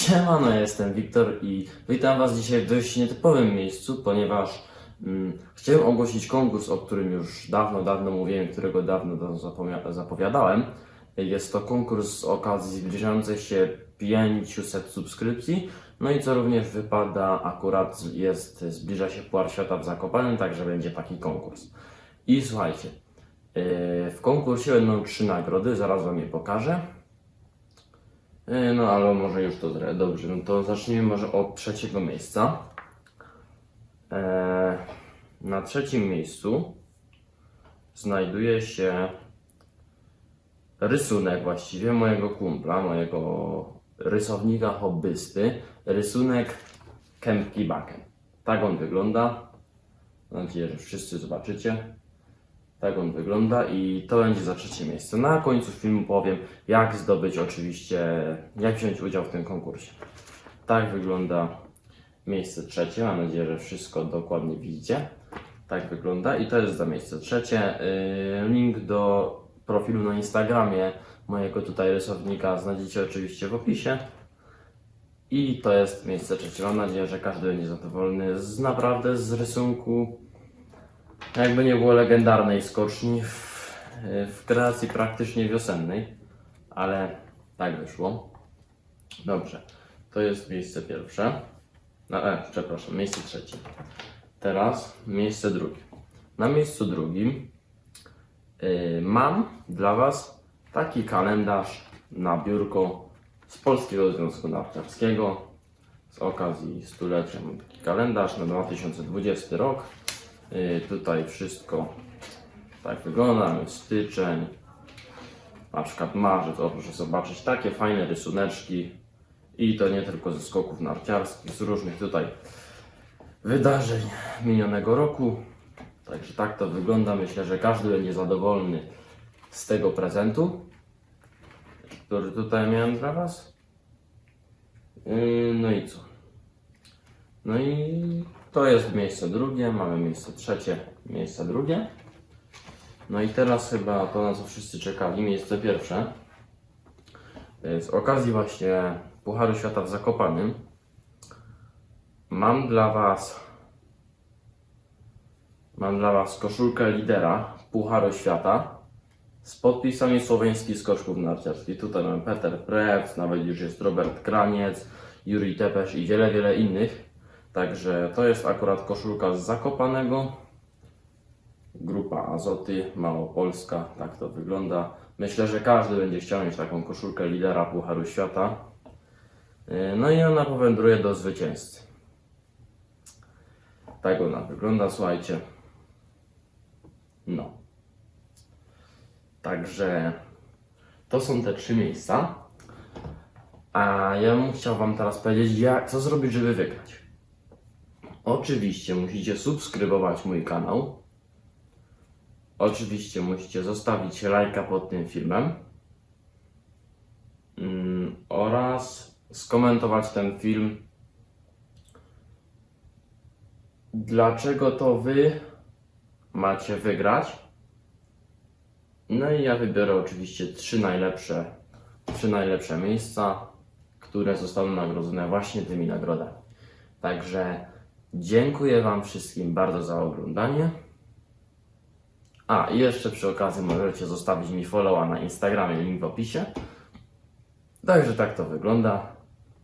Siemano, jestem Wiktor i witam Was dzisiaj w dość nietypowym miejscu, ponieważ mm, chciałem ogłosić konkurs, o którym już dawno, dawno mówiłem, którego dawno, dawno zapowiadałem. Jest to konkurs z okazji zbliżających się 500 subskrypcji. No i co również wypada, akurat jest, zbliża się Puar Świata w Zakopanem, także będzie taki konkurs. I słuchajcie, yy, w konkursie będą trzy nagrody, zaraz Wam je pokażę. E, No ale może już to zre. Dobrze, no to zacznijmy może od trzeciego miejsca. E, na trzecim miejscu znajduje się rysunek właściwie mojego kumpla, mojego rysownika hobbysty. Rysunek Kempki Baken. Tak on wygląda. Mam nadzieję, że wszyscy zobaczycie. Tak on wygląda i to będzie za trzecie miejsce. Na końcu filmu powiem, jak zdobyć oczywiście, jak wziąć udział w tym konkursie. Tak wygląda miejsce trzecie. Mam nadzieję, że wszystko dokładnie widzicie. Tak wygląda i to jest za miejsce trzecie. Yy, Link do profilu na Instagramie mojego tutaj rysownika znajdziecie oczywiście w opisie. I to jest miejsce trzecie. Mam nadzieję, że każdy będzie zadowolony z naprawdę z rysunku jakby nie było legendarnej skoczni w, w kreacji praktycznie wiosennej, ale tak wyszło. Dobrze, to jest miejsce pierwsze. No, e, przepraszam, miejsce trzecie. Teraz miejsce drugie. Na miejscu drugim y, mam dla Was taki kalendarz na biurko z Polskiego Związku Narciarskiego. Z okazji stulecia mam taki kalendarz na 2020 rok. Y, Tutaj wszystko tak wygląda. Styczeń, na przykład marzec. O, proszę zobaczyć takie fajne rysuneczki. I to nie tylko ze skoków narciarskich, z różnych tutaj wydarzeń minionego roku. Także tak to wygląda. Myślę, że każdy będzie zadowolony z tego prezentu, który tutaj miałem dla Was. Yy, No i co? No i to jest miejsce drugie, mamy miejsce trzecie, miejsce drugie. No i teraz chyba to, na co wszyscy czekali, miejsce pierwsze. Z okazji właśnie Pucharu Świata w Zakopanym mam dla Was mam dla Was koszulkę lidera Pucharu Świata z podpisami słoweńskich skoczków narciarskich. Tutaj mamy Peter Prews, nawet już jest Robert Kraniec, Juri Tepesz i wiele, wiele innych. Także to jest akurat koszulka z Zakopanego. Grupa Azoty, Małopolska, tak to wygląda. Myślę, że każdy będzie chciał mieć taką koszulkę lidera Pucharu Świata. Yy, No i ona powędruje do zwycięzcy. Tak ona wygląda, słuchajcie. No. Także to są te trzy miejsca. A ja bym chciał Wam teraz powiedzieć, jak, co zrobić, żeby wygrać. Oczywiście musicie subskrybować mój kanał. Oczywiście musicie zostawić lajka pod tym filmem. Mm, oraz skomentować ten film. Dlaczego to Wy macie wygrać? No i ja wybiorę oczywiście trzy najlepsze, trzy najlepsze miejsca, które zostaną nagrodzone właśnie tymi nagrodami. Także dziękuję Wam wszystkim bardzo za oglądanie. A i jeszcze przy okazji możecie zostawić mi followa na Instagramie, link w opisie. Także tak to wygląda.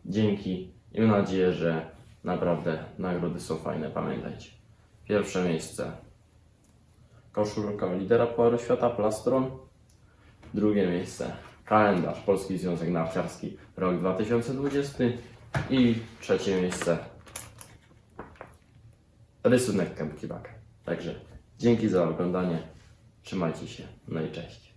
Dzięki i mam nadzieję, że naprawdę nagrody są fajne. Pamiętajcie. Pierwsze miejsce koszulka lidera Pucharu Świata Plastron. Drugie miejsce kalendarz Polski Związek Narciarski rok 2020 i trzecie miejsce rysunek Kępki. Także dzięki za oglądanie, trzymajcie się, no i cześć.